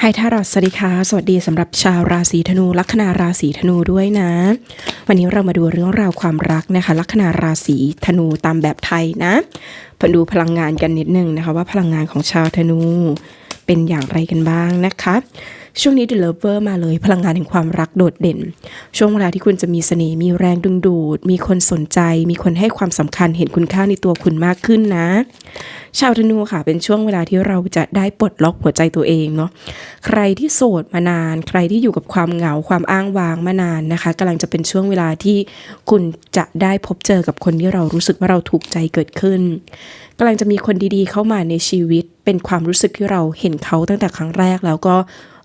ไฮทารอตสวัสดีค่ะ สวัสดีสำหรับชาวราศีธนู ลัคนาราศีธนูด้วยนะ วันนี้เรามาดูเรื่องราวความรักนะคะ ลัคนาราศีธนูตามแบบไทยนะมาดูพลังงานกันนิดนึงนะคะ ว่าพลังงานของชาวธนูเป็นอย่างไรกันบ้างนะคะช่วงนี้ The Lover มาเลยพลังงานแห่งความรักโดดเด่น ช่วงเวลาที่คุณจะมีเสน่ห์มีแรงดึงดูด มีคนสนใจ มีคนให้ความสำคัญเห็นคุณค่าในตัวคุณมากขึ้นนะ ชาวธนูค่ะเป็นช่วงเวลาที่เราจะได้ปลดล็อกหัวใจตัวเองเนาะใครที่โสดมานาน ใครที่อยู่กับความเหงาความอ้างว้างมานานนะคะกำลังจะเป็นช่วงเวลาที่คุณจะได้พบเจอกับคนที่เรารู้สึกว่าเราถูกใจเกิดขึ้นกำลังจะมีคนดีๆเข้ามาในชีวิต เป็นความรู้สึกที่เราเห็นเขาตั้งแต่ครั้งแรกแล้วก็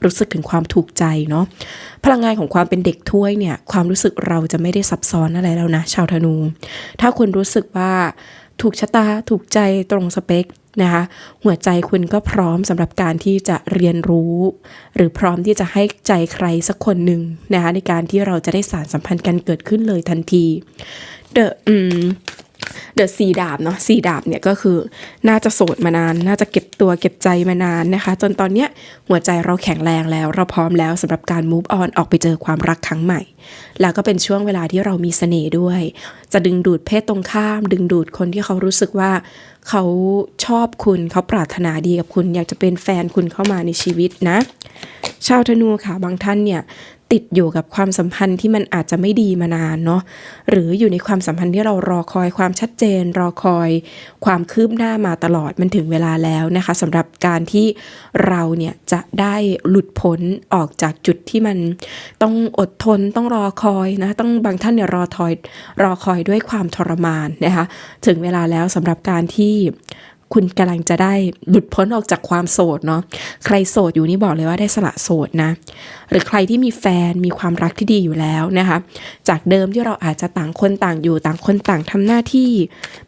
รู้สึกถึงความถูกใจเนาะพลังงานของความเป็นเด็กถ้วยเนี่ยความรู้สึกเราจะไม่ได้ซับซ้อนอะไรแล้วนะ ชาวธนู ถ้าคุณรู้สึกว่าถูกชะตาถูกใจตรงสเปคนะคะหัวใจคุณก็พร้อมสำหรับการที่จะเรียนรู้ หรือพร้อมที่จะให้ใจใครสักคนหนึ่งนะคะในการที่เราจะได้สารสัมพันธ์กันเกิดขึ้นเลยทันที เดอะอืม เดอะสีดาบเนาะสีดาบเนี่ยก็คือน่าจะโสดมานาน น่าจะเก็บตัวเก็บใจมานานนะคะ จนตอนเนี้ยหัวใจเราแข็งแรงแล้ว เราพร้อมแล้วสำหรับการ move on ออกไปเจอความรักครั้งใหม่ แล้วก็เป็นช่วงเวลาที่เรามีเสน่ห์ด้วย จะดึงดูดเพศตรงข้าม ดึงดูดคนที่เขารู้สึกว่า เขาชอบคุณเขาปรารถนาดีกับคุณ อยากจะเป็นแฟนคุณเข้ามาในชีวิตนะ ชาวธนูค่ะบางท่านเนี่ย ติดอยู่กับความสัมพันธ์ที่มันอาจจะไม่ดีมานานเนาะหรืออยู่ในความสัมพันธ์ที่เรารอคอยความชัดเจน รอคอย ความคืบหน้ามาตลอดมันถึงเวลาแล้วนะคะสำหรับการที่เราเนี่ยจะได้หลุดพ้นออกจากจุดที่มันต้องอดทนต้องรอคอยนะต้องบางท่านเนี่ยรอทอยรอคอยด้วยความทรมานนะคะถึงเวลาแล้วสำหรับการที่ คุณกำลังจะได้หลุดพ้นออกจากความโสดเนาะใครโสดอยู่นี่บอกเลยว่าได้สละโสดนะ หรือใครที่มีแฟนมีความรักที่ดีอยู่แล้วนะคะ จากเดิมที่เราอาจจะต่างคนต่างอยู่ต่างคนต่างทำหน้าที่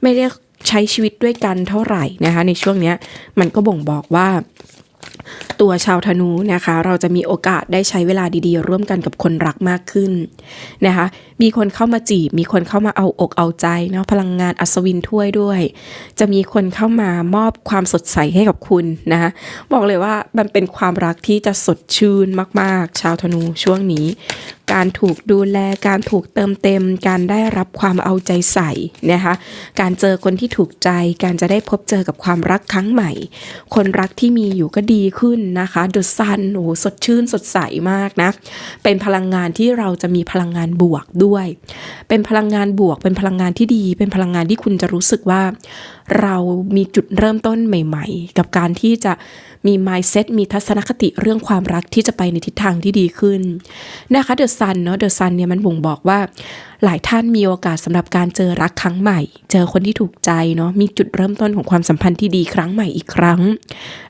ไม่ได้ใช้ชีวิตด้วยกันเท่าไหร่นะคะ ในช่วงนี้มันก็บ่งบอกว่า ตัวชาวธนูนะคะ เราจะมีโอกาสได้ใช้เวลาดีๆ ร่วมกันกับคนรักมากขึ้นนะคะ มีคนเข้ามาจีบ มีคนเข้ามาเอาอกเอาใจเนาะพลังงานอัศวินถ้วยด้วย จะมีคนเข้ามามอบความสดใสให้กับคุณนะคะบอกเลยว่ามันเป็นความรักที่จะสดชื่นมาก ๆ ชาวธนูช่วงนี้ การถูกดูแล การถูกเติมเต็ม การได้รับความเอาใจใส่นะคะ การเจอคนที่ถูกใจ การจะได้พบเจอกับความรักครั้งใหม่ คนรักที่มีอยู่ก็ดีขึ้นนะคะดอะซันโอ้สดชื่นสดใสมากนะ เป็นพลังงานที่เราจะมีพลังงานบวกด้วย เป็นพลังงานบวก เป็นพลังงานที่ดี เป็นพลังงานที่คุณจะรู้สึกว่าเรามีจุดเริ่มต้นใหม่ ๆ กับการที่จะมี mindset มีทัศนคติเรื่องความรักที่จะไปในทิศทางที่ดีขึ้นนะคะเดอะซันเนาะเดอะซันเนี่ยมันบ่งบอกว่าหลายท่านมีโอกาสสำหรับการเจอรักครั้งใหม่ เจอคนที่ถูกใจเนาะมีจุดเริ่มต้นของความสัมพันธ์ที่ดีครั้งใหม่อีกครั้ง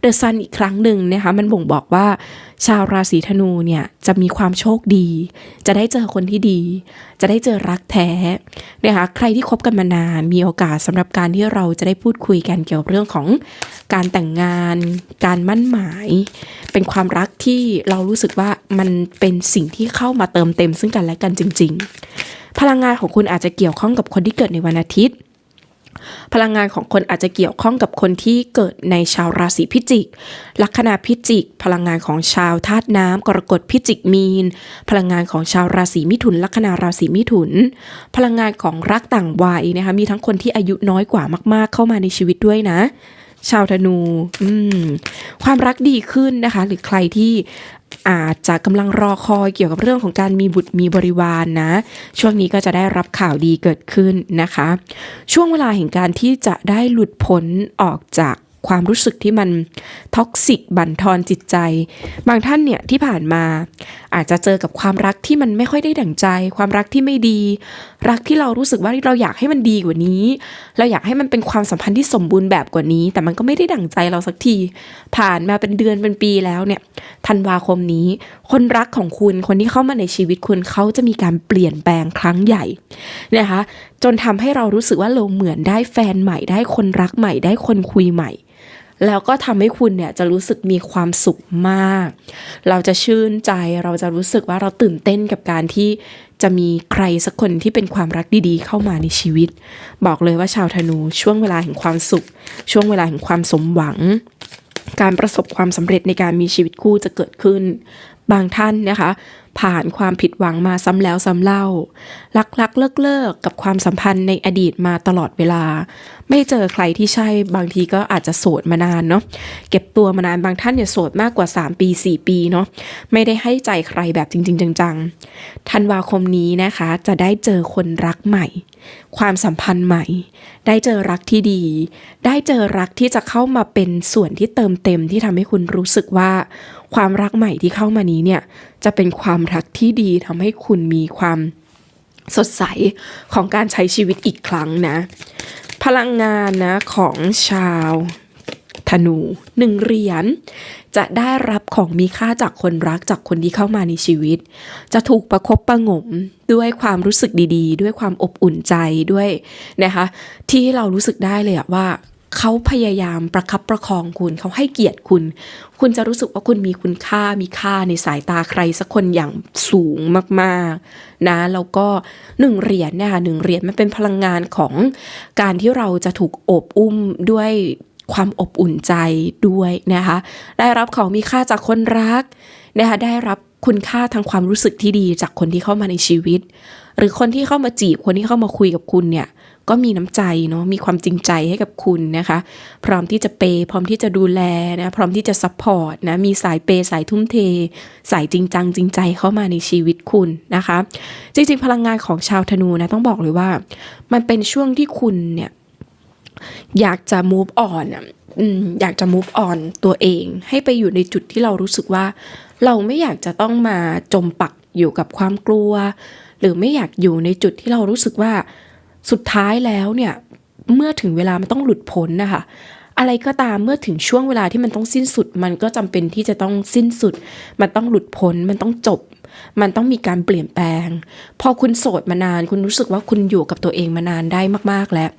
เดอะซันอีกครั้งหนึ่งนะคะมันบ่งบอกว่า ชาวราศีธนูเนี่ยจะมีความโชคดี จะได้เจอคนที่ดี จะได้เจอรักแท้นะคะใครที่คบกันมานานมีโอกาสสำหรับการที่เราจะได้พูดคุยกันเกี่ยวกับเรื่องของการแต่งงาน การมั่นหมาย เป็นความรักที่เรารู้สึกว่ามันเป็นสิ่งที่เข้ามาเติมเต็มซึ่งกันและกันจริง ๆ พลังงานของคุณอาจจะเกี่ยวข้องกับคนที่เกิดในวันอาทิตย์ พลังงานของคนอาจจะเกี่ยวข้องกับคนที่เกิดในชาวราศีพิจิก ลัคนาพิจิก พลังงานของชาวธาตุน้ำกรกฎพิจิกมีน พลังงานของชาวราศีมิถุน ลัคนาราศีมิถุน พลังงานของรักต่างวัยนะคะ มีทั้งคนที่อายุน้อยกว่ามาก ๆ เข้ามาในชีวิตด้วยนะ ชาวธนูอืมความรักดีขึ้นนะคะ หรือใครที่อาจจะกำลังรอคอยเกี่ยวกับเรื่องของการมีบุตรมีบริวารนนะ ช่วงนี้ก็จะได้รับข่าวดีเกิดขึ้นนะคะ ช่วงเวลาแห่งการที่จะได้หลุดพ้นออกจาก ความรู้สึกที่มันท็อกซิกบั่นทอนจิตใจ บางท่านเนี่ยที่ผ่านมา อาจจะเจอกับความรักที่มันไม่ค่อยได้ดั่งใจ ความรักที่ไม่ดี รักที่เรารู้สึกว่าเราอยากให้มันดีกว่านี้ เราอยากให้มันเป็นความสัมพันธ์ที่สมบูรณ์แบบกว่านี้ แต่มันก็ไม่ได้ดั่งใจเราสักที ผ่านมาเป็นเดือนเป็นปีแล้วเนี่ยธันวาคมนี้ คนรักของคุณคนที่เข้ามาในชีวิตคุณเขาจะมีการเปลี่ยนแปลงครั้งใหญ่นะคะจนทำให้เรารู้สึกว่าเราเหมือนได้แฟนใหม่ได้คนรักใหม่ได้คนคุยใหม่ แล้วก็ทำให้คุณเนี่ยจะรู้สึกมีความสุขมาก เราจะชื่นใจเราจะรู้สึกว่าเราตื่นเต้นกับการที่จะมีใครสักคนที่เป็นความรักดีๆ เข้ามาในชีวิต บอกเลยว่าชาวธนูช่วงเวลาแห่งความสุข ช่วงเวลาแห่งความสมหวัง การประสบความสำเร็จในการมีชีวิตคู่จะเกิดขึ้น บางท่านนะคะ ผ่านความผิดหวังมาซ้ำแล้วซ้ำเล่า ลักลักเลิกเลิกกับความสัมพันธ์ในอดีตมาตลอดเวลา ไม่เจอใครที่ใช่บางทีก็อาจจะโสดมานานเนาะเก็บตัวมานานบางท่านเนี่ยโสดมากกว่า 3 ปี 4 ปีเนาะไม่ได้ให้ใจใครแบบจริง ๆ จังๆธันวาคมนี้นะคะ จะได้เจอคนรักใหม่ ความสัมพันธ์ใหม่ ได้เจอรักที่ดี ได้เจอรักที่จะเข้ามาเป็นส่วนที่เติมเต็มที่ทำให้คุณรู้สึกว่า ความรักใหม่ที่เข้ามานี้เนี่ยจะเป็นความรักที่ดีทำให้คุณมีความสดใสของการใช้ชีวิตอีกครั้งนะ พลังงานนะของชาวธนูหนึ่งเหรียญจะได้รับของมีค่าจากคนรักจากคนที่เข้ามาในชีวิต จะถูกประคบประงมด้วยความรู้สึกดีๆ ด้วยความอบอุ่นใจด้วยนะคะ ที่เรารู้สึกได้เลยอะว่า เขาพยายามประคับประคองคุณเขาให้เกียรติคุณ คุณจะรู้สึกว่าคุณมีคุณค่ามีค่าในสายตาใครสักคนอย่างสูงมากๆนะแล้วก็หนึ่งเหรียญเนี่ยค่ะหนึ่งเหรียญมันเป็นพลังงานของการที่เราจะถูกโอบอุ้มด้วยความอบอุ่นใจด้วยนะคะ ได้รับของมีค่าจากคนรักนะคะได้รับ คุณค่าทางความรู้สึกที่ดีจากคนที่เข้ามาในชีวิต หรือคนที่เข้ามาจีบคนที่เข้ามาคุยกับคุณเนี่ยก็มีน้ำใจเนาะมีความจริงใจให้กับคุณนะคะ พร้อมที่จะเปย์พร้อมที่จะดูแลนะพร้อมที่จะซัพพอร์ตนะมีสายเปย์สายทุ่มเท สายจริงจังจริงใจเข้ามาในชีวิตคุณนะคะ จริง ๆ พลังงานของชาวธนูนะต้องบอกเลยว่า มันเป็นช่วงที่คุณเนี่ยอยากจะ move on อะอืมอยากจะ move on ตัวเอง ให้ไปอยู่ในจุดที่เรารู้สึกว่า เราไม่อยากจะต้องมาจมปักอยู่กับความกลัว หรือไม่อยากอยู่ในจุดที่เรารู้สึกว่าสุดท้ายแล้วเนี่ยเมื่อถึงเวลามันต้องหลุดพ้นนะคะอะไรก็ตามเมื่อถึงช่วงเวลาที่มันต้องสิ้นสุด มันก็จำเป็นที่จะต้องสิ้นสุด มันต้องหลุดพ้น มันต้องจบ มันต้องมีการเปลี่ยนแปลง พอคุณโสดมานาน คุณรู้สึกว่าคุณอยู่กับตัวเองมานานได้มาก ๆแล้ว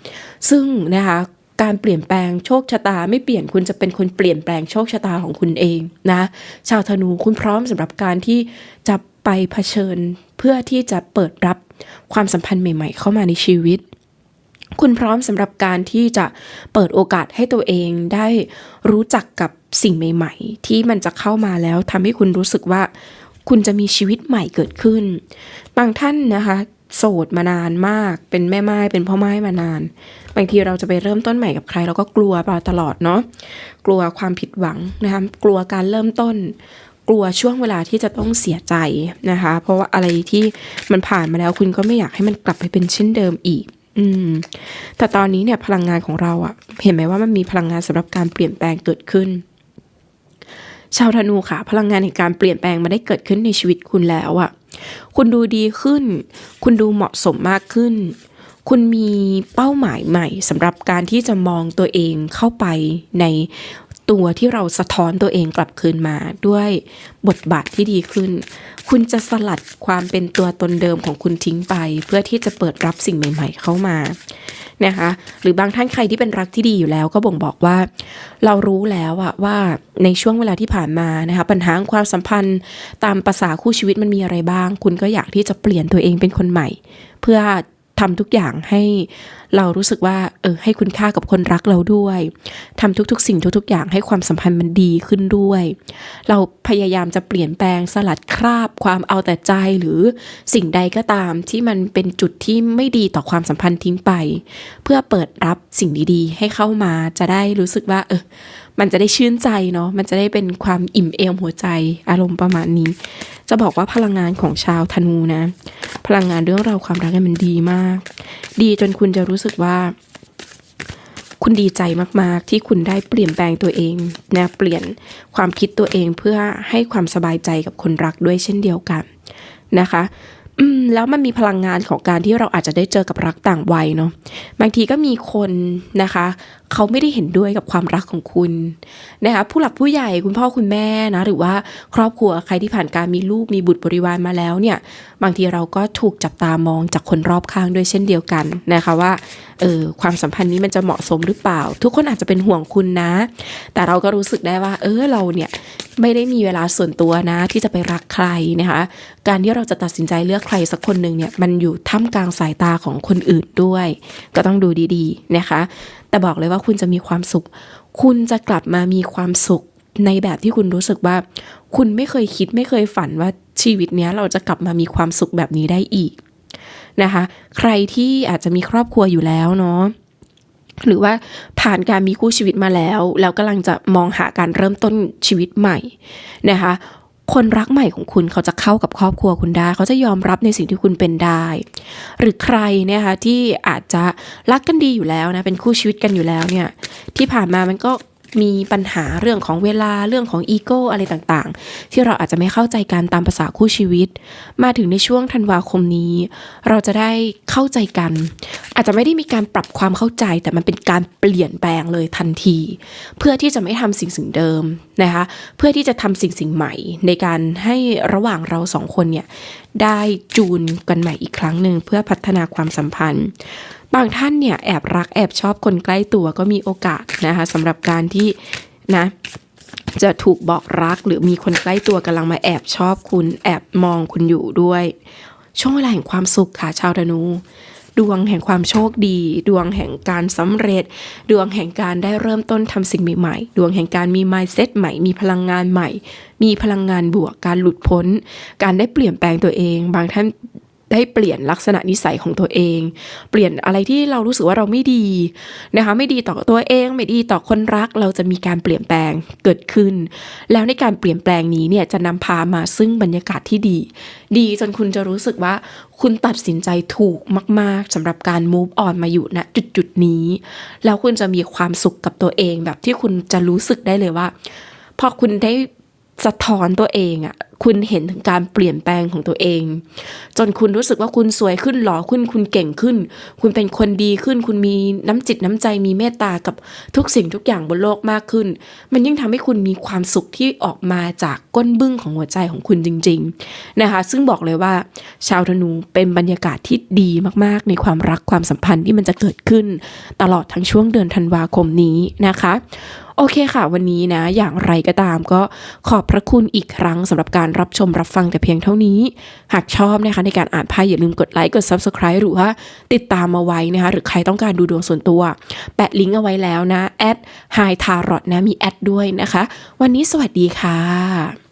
ซึ่งนะคะ การเปลี่ยนแปลงโชคชะตาไม่เปลี่ยนคุณจะเป็นคนเปลี่ยนแปลงโชคชะตาของคุณเองนะ ชาวธนูคุณพร้อมสำหรับการที่จะไปเผชิญ เพื่อที่จะเปิดรับความสัมพันธ์ใหม่ ๆ เข้ามาในชีวิต คุณพร้อมสำหรับการที่จะเปิดโอกาสให้ตัวเองได้รู้จักกับสิ่งใหม่ ๆ ที่มันจะเข้ามาแล้วทำให้คุณรู้สึกว่าคุณจะมีชีวิตใหม่เกิดขึ้น บางท่านนะคะ โสดมานานมาก เป็นแม่ไม้เป็นพ่อไม้มานาน บางทีเราจะไปเริ่มต้นใหม่กับใคร เราก็กลัวมาตลอดเนาะกลัวความผิดหวังนะคะกลัวการเริ่มต้น กลัวช่วงเวลาที่จะต้องเสียใจนะคะ เพราะว่าอะไรที่มันผ่านมาแล้วคุณก็ไม่อยากให้มันกลับไปเป็นเช่นเดิมอีกอืมแต่ตอนนี้เนี่ยพลังงานของเราอะเห็นไหมว่ามันมีพลังงานสำหรับการเปลี่ยนแปลงเกิดขึ้น ชาวธนูค่ะ พลังงานแห่งการเปลี่ยนแปลงมาได้เกิดขึ้นในชีวิตคุณแล้วอะ คุณดูดีขึ้น คุณดูเหมาะสมมากขึ้น คุณมีเป้าหมายใหม่สำหรับการที่จะมองตัวเองเข้าไปใน ตัวที่เราสะท้อนตัวเองกลับคืนมาด้วยบทบาทที่ดีขึ้น คุณจะสลัดความเป็นตัวตนเดิมของคุณทิ้งไป เพื่อที่จะเปิดรับสิ่งใหม่ ๆ เข้ามานะคะหรือบางท่านใครที่เป็นรักที่ดีอยู่แล้วก็บ่งบอกว่า เรารู้แล้วอะว่าในช่วงเวลาที่ผ่านมานะคะปัญหาความสัมพันธ์ตามภาษาคู่ชีวิตมันมีอะไรบ้าง คุณก็อยากที่จะเปลี่ยนตัวเองเป็นคนใหม่ เพื่อ ทำทุกอย่างให้เรารู้สึกว่าเออให้คุณค่ากับคนรักเราด้วยทำทุกๆ สิ่งทุก ๆ อย่างให้ความสัมพันธ์มันดีขึ้นด้วย เราพยายามจะเปลี่ยนแปลงสลัดคราบความเอาแต่ใจหรือสิ่งใดก็ตามที่มันเป็นจุดที่ไม่ดีต่อความสัมพันธ์ทิ้งไป เพื่อเปิดรับสิ่งดีๆ ให้เข้ามาจะได้รู้สึกว่า เออ มันจะได้ชื่นใจเนาะมันจะได้เป็นความอิ่มเอมหัวใจอารมณ์ประมาณนี้ จะบอกว่าพลังงานของชาวธนูนะ พลังงานเรื่องราวความรักเนี่ยมันดีมาก ดีจนคุณจะรู้สึกว่าคุณดีใจมาก ๆ ที่คุณได้เปลี่ยนแปลงตัวเองนะเปลี่ยนความคิดตัวเองเพื่อให้ความสบายใจกับคนรักด้วยเช่นเดียวกันนะคะอืมแล้วมันมีพลังงานของการที่เราอาจจะได้เจอกับรักต่างวัยเนาะบางทีก็มีคนนะคะ เขาไม่ได้เห็นด้วยกับความรักของคุณนะคะผู้หลักผู้ใหญ่คุณพ่อคุณแม่นะหรือว่าครอบครัวใครที่ผ่านการมีลูกมีบุตรบริวารมาแล้วเนี่ยบางทีเราก็ถูกจับตามองจากคนรอบข้างด้วยเช่นเดียวกันนะคะว่าเออความสัมพันธ์นี้มันจะเหมาะสมหรือเปล่า ทุกคนอาจจะเป็นห่วงคุณนะ แต่เราก็รู้สึกได้ว่า เออเราเนี่ยไม่ได้มีเวลาส่วนตัวนะที่จะไปรักใครนะคะการที่เราจะตัดสินใจเลือกใครสักคนหนึ่งเนี่ยมันอยู่ท่ามกลางสายตาของคนอื่นด้วย ก็ต้องดูดีๆนะคะ แต่บอกเลยว่าคุณจะมีความสุข คุณจะกลับมามีความสุขในแบบที่คุณรู้สึกว่า คุณไม่เคยคิดไม่เคยฝันว่าชีวิตเนี้ยเราจะกลับมามีความสุขแบบนี้ได้อีกนะคะ ใครที่อาจจะมีครอบครัวอยู่แล้วเนาะหรือว่าผ่านการมีคู่ชีวิตมาแล้ว แล้วกำลังจะมองหาการเริ่มต้นชีวิตใหม่นะคะ คนรักใหม่ของคุณเขาจะเข้ากับครอบครัวคุณได้ เขาจะยอมรับในสิ่งที่คุณเป็นได้ หรือใครเนี่ยคะที่อาจจะรักกันดีอยู่แล้วนะเป็นคู่ชีวิตกันอยู่แล้วเนี่ยที่ผ่านมามันก็ มีปัญหาเรื่องของเวลาเรื่องของอีโก้อะไรต่างๆ ที่เราอาจจะไม่เข้าใจกันตามภาษาคู่ชีวิต มาถึงในช่วงธันวาคมนี้ เราจะได้เข้าใจกัน อาจจะไม่ได้มีการปรับความเข้าใจ แต่มันเป็นการเปลี่ยนแปลงเลยทันที เพื่อที่จะไม่ทำสิ่งสิ่งเดิมนะคะเพื่อที่จะทำสิ่งสิ่งใหม่ ในการให้ระหว่างเราสองคนเนี่ยได้จูนกันใหม่อีกครั้งหนึ่งเพื่อพัฒนาความสัมพันธ์ บางท่านเนี่ยแอบรักแอบชอบคนใกล้ตัวก็มีโอกาสนะคะสำหรับการที่นะจะถูกบอกรักหรือมีคนใกล้ตัวกำลังมาแอบชอบคุณแอบมองคุณอยู่ด้วย ช่วงเวลาแห่งความสุขค่ะชาวธนู ดวงแห่งความโชคดี ดวงแห่งการสำเร็จ ดวงแห่งการได้เริ่มต้นทำสิ่งใหม่ๆ ดวงแห่งการมี mindset ใหม่ มีพลังงานใหม่ มีพลังงานบวกการหลุดพ้น การได้เปลี่ยนแปลงตัวเอง บางท่าน ได้เปลี่ยนลักษณะนิสัยของตัวเอง เปลี่ยนอะไรที่เรารู้สึกว่าเราไม่ดีนะคะไม่ดีต่อตัวเอง ไม่ดีต่อคนรัก เราจะมีการเปลี่ยนแปลงเกิดขึ้น แล้วในการเปลี่ยนแปลงนี้เนี่ยจะนำพามาซึ่งบรรยากาศที่ดี ดีจนคุณจะรู้สึกว่าคุณตัดสินใจถูกมาก ๆสำหรับการ move on มาอยู่ณจุดจุดนี้ แล้วคุณจะมีความสุขกับตัวเองแบบที่คุณจะรู้สึกได้เลยว่าพอคุณได้ สะท้อนตัวเองอะ่ะคุณเห็นถึงการเปลี่ยนแปลงของตัวเอง จนคุณรู้สึกว่าคุณสวยขึ้นหล่อขึ้น คุณเก่งขึ้น คุณเป็นคนดีขึ้น คุณมีน้ำจิตน้ำใจมีเมตตากับทุกสิ่งทุกอย่างบนโลกมากขึ้น มันยิ่งทำให้คุณมีความสุขที่ออกมาจากก้นบึ้งของหัวใจของคุณจริง ๆนะคะ ซึ่งบอกเลยว่า ชาวธนูเป็นบรรยากาศที่ดีมากๆ ในความรักความสัมพันธ์ที่มันจะเกิดขึ้น ตลอดทั้งช่วงเดือนธันวาคมนี้นะคะ โอเคค่ะ วันนี้นะ อย่างไรก็ตามก็ขอบพระคุณอีกครั้งสำหรับการรับชมรับฟังแต่เพียงเท่านี้ หากชอบนะคะในการอ่านไพ่อย่าลืมกดไลค์กด Subscribe หรือว่าติดตามมาไว้นะคะหรือใครต้องการดูดวงส่วนตัว แปะลิงก์เอาไว้แล้วนะแอดไฮทารอตนะมีแอดด้วยนะคะ วันนี้สวัสดีค่ะ